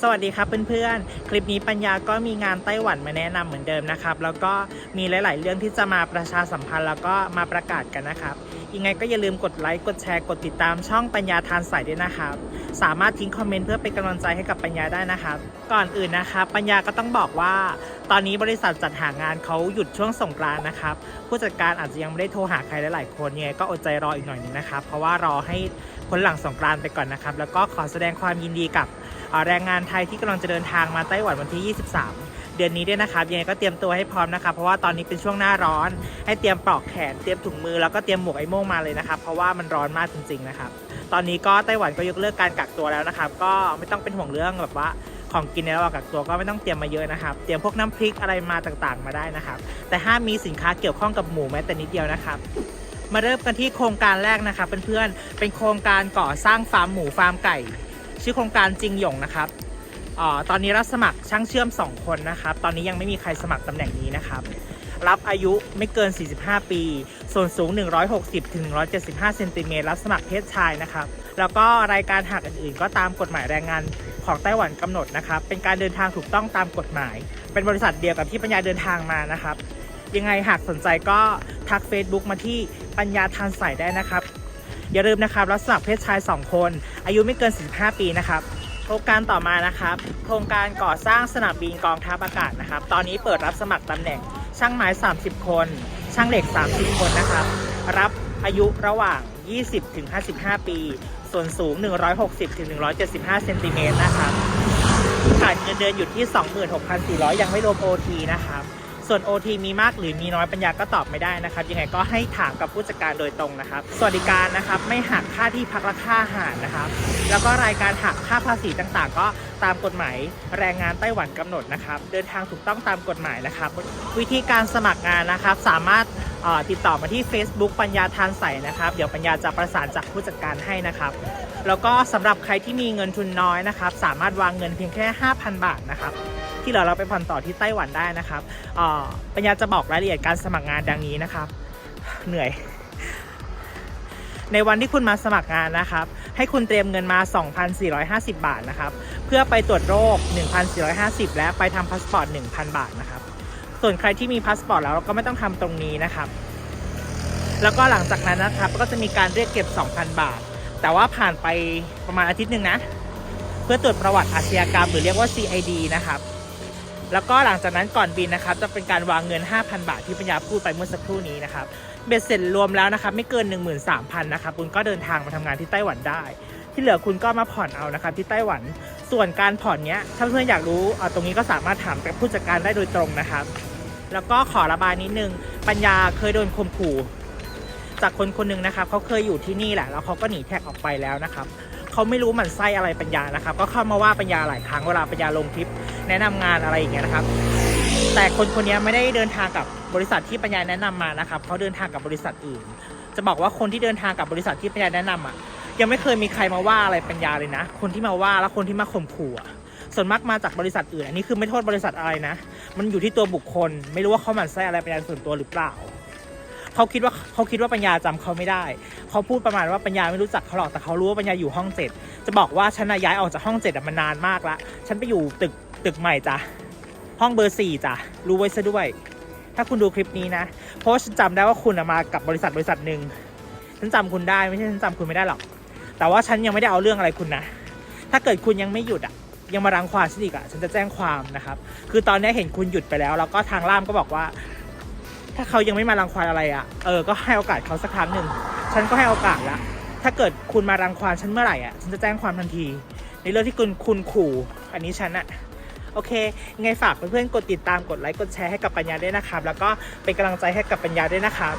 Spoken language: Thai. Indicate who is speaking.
Speaker 1: สวัสดีครับเพื่อนๆ คลิปนี้ปัญญาก็มีงานไต้หวันมาแนะนำเหมือนเดิมนะครับ แล้วก็มีหลาย ๆ เรื่องที่จะมาประชาสัมพันธ์แล้วก็มาประกาศกันนะครับยังไงก็อย่าลืมกดไลค์ กดแชร์ กดติดตามช่องปัญญาทานใสด้วยนะครับ สามารถทิ้งคอมเมนต์เพื่อเป็นกำลังใจให้กับปัญญาได้นะครับ ก่อนอื่นนะครับปัญญาก็ต้องบอกว่า ตอนนี้บริษัทจัดหางานเขาหยุดช่วงสงกรานต์นะครับ ผู้จัดการอาจจะยังไม่ได้โทรหาใครหลายๆคนยังไงก็อดใจรออีกหน่อยนึงนะครับ เพราะว่ารอให้พ้นหลังสงกรานต์ไปก่อนนะครับ แล้วก็ขอแสดงความยินดีกับ แรงงานไทยที่กำลังจะเดินทางมาไต้หวันวันที่ 23 เดือนนี้ด้วยนะครับยังไงก็เตรียมตัวให้พร้อมนะครับเพราะว่าตอนนี้เป็นช่วงหน้าร้อน ให้เตรียมปลอกแขนเตรียมถุงมือแล้วก็เตรียมหมวกไอโม่งมาเลยนะครับเพราะว่ามันร้อนมากจริงๆนะครับตอนนี้ก็ไต้หวันก็ยกเลิกการกักตัวแล้วนะครับก็ไม่ต้องเป็นห่วงเรื่องแบบว่าของกินในระหว่างกักตัวก็ไม่ต้องเตรียมมาเยอะนะครับ เตรียมพวกน้ำพริกอะไรมาต่างๆ มาได้นะครับ แต่ห้ามมีสินค้าเกี่ยวข้องกับหมูแม้แต่นิดเดียวนะครับ มาเริ่มกันที่โครงการแรกนะครับเพื่อนๆ เป็นโครงการก่อสร้างฟาร์มหมูฟาร์มไก่ ชื่อโครงการจริงหยงนะครับออตอนนี้รับสมัครช่างเชื่อม 2 คนนะครับ ตอนนี้ยังไม่มีใครสมัครตำแหน่งนี้นะครับ รับอายุไม่เกิน 45 ปี ส่วนสูง 160ถึง175เซนติเมตรรับสมัครเพศชายนะครับ แล้วก็รายการหักอื่นๆ ก็ตามกฎหมายแรงงานของไต้หวันกำหนดนะครับ เป็นการเดินทางถูกต้องตามกฎหมาย เป็นบริษัทเดียวกับที่ปัญญาเดินทางมานะครับ ยังไงหากสนใจก็ทัก Facebook มาที่ปัญญาทานใสได้นะครับ อย่าลืมนะครับรับสมัครเพศชาย 2 คน อายุไม่เกิน 45 ปีนะครับโครงการต่อมานะครับ โครงการก่อสร้างสนามบินกองทัพอากาศนะครับ ตอนนี้เปิดรับสมัครตำแหน่งช่างไม้ 30 คน ช่างเหล็ก 30 คนนะครับ รับอายุระหว่าง 20ถึง55 ปี ส่วนสูง 160ถึง175 เซนติเมตรนะครับขาดเงินเดือนอยู่ที่ 26,400 ยังไม่รวม OT นะครับ ส่วน OT มีมากหรือมีน้อยปัญญาก็ตอบไม่ได้นะครับ ยังไงก็ให้ถามกับผู้จัดการโดยตรงนะครับ สวัสดิการนะครับไม่หักค่าที่พักและค่าอาหารนะครับ แล้วก็รายการหักค่าภาษีต่างๆ ก็ตามกฎหมายแรงงานไต้หวันกำหนดนะครับ เดินทางถูกต้องตามกฎหมายนะครับ วิธีการสมัครงานนะครับ สามารถติดต่อมาที่ Facebook ปัญญาทานใสนะครับ เดี๋ยวปัญญาจะประสานจากผู้จัดการให้นะครับ แล้วก็สำหรับใครที่มีเงินทุนน้อยนะครับ สามารถวางเงินเพียงแค่ 5,000 บาทนะครับ ที่เหลือเราไปผ่อนต่อที่ไต้หวันได้นะครับปัญญาจะบอกรายละเอียดการสมัครงานดังนี้นะครับ เหนื่อย ในวันที่คุณมาสมัครงานนะครับ ให้คุณเตรียมเงินมา 2,450 บาทนะครับ เพื่อไปตรวจโรค 1,450 และไปทำพาสปอร์ต 1,000 บาทนะครับ ส่วนใครที่มีพาสปอร์ตแล้วก็ไม่ต้องทำตรงนี้นะครับ แล้วก็หลังจากนั้นนะครับ ก็จะมีการเรียกเก็บ 2,000 บาท แต่ว่าผ่านไปประมาณอาทิตย์หนึ่งนะเพื่อตรวจประวัติอาชญากรรมหรือเรียกว่า CID นะครับ แล้วก็หลังจากนั้นก่อนบินนะครับจะเป็นการวางเงิน 5,000 บาทที่ปัญญาพูดไปเมื่อสักครู่นี้นะครับเบ็ดเสร็จรวมแล้วนะครับไม่เกิน 13,000นะครับคุณก็เดินทางมาทำงานที่ไต้หวันได้ ที่เหลือคุณก็มาผ่อนเอานะครับที่ไต้หวันส่วนการผ่อนเนี้ยถ้าเพื่อนอยากรู้เอาตรงนี้ก็สามารถถามกับผู้จัดการได้โดยตรงนะครับ แล้วก็ขอระบายนิดนึงปัญญาเคยโดนข่มขู่จากคนคนหนึ่งนะครับเขาเคยอยู่ที่นี่แหละแล้วเขาก็หนีแท็กออกไปแล้วนะครับ เขาไม่รู้หมันไส้อะไรปัญญานะครับ ก็เข้ามาว่าปัญญาหลายครั้งเวลาปัญญาลงคลิปแนะนำงานอะไรอย่างเงี้ยนะครับ แต่คนคนนี้ไม่ได้เดินทางกับบริษัทที่ปัญญาแนะนำมานะครับเขาเดินทางกับบริษัทอื่น จะบอกว่าคนที่เดินทางกับบริษัทที่ปัญญาแนะนำอะยังไม่เคยมีใครมาว่าอะไรปัญญาเลยนะ คนที่มาว่าแล้วคนที่มาข่มขู่อะส่วนมากมาจากบริษัทอื่นอันนี้คือไม่โทษบริษัทอะไรนะ มันอยู่ที่ตัวบุคคล ไม่รู้ว่าเขาหมั่นไส้อะไรปัญญาส่วนตัวหรือเปล่า เขาคิดว่าเขาคิดว่าปัญญาจำเขาไม่ได้ เขาพูดประมาณว่าปัญญาไม่รู้จักเขาหรอกแต่เขารู้ว่าปัญญาอยู่ห้องเจ็ดจะบอกว่าฉันย้ายออกจากห้องเจ็ดมันนานมากละฉันไปอยู่ตึกตึกใหม่จ้ะห้องเบอร์สี่จ้ะรู้ไว้ซะด้วย ถ้าคุณดูคลิปนี้นะเพราะว่าฉันจำได้ว่าคุณมากับบริษัทบริษัทหนึ่งฉันจำคุณได้ไม่ใช่ฉันจำคุณไม่ได้หรอก แต่ว่าฉันยังไม่ได้เอาเรื่องอะไรคุณนะถ้าเกิดคุณยังไม่หยุดอะยังมารังควานฉันอีกอะฉันจะแจ้งความนะครับ คือตอนนี้เห็นคุณหยุดไปแล้ว แล้วก็ทางล่ามก็บอกว่า ถ้าเขายังไม่มารังควานอะไรอะ เออ ก็ให้โอกาสเขาสักครั้งหนึ่ง ฉันก็ให้โอกาสละ ถ้าเกิดคุณมารังควานฉันเมื่อไหร่อะ ฉันจะแจ้งความทันที ในเรื่องที่คุณคุณขู่ อันนี้ฉันอะโอเค ไงฝากเพื่อนๆ กดติดตาม กดไลค์ กดแชร์ให้กับปัญญาด้วยนะครับ แล้วก็เป็นกำลังใจให้กับปัญญาด้วยนะครับ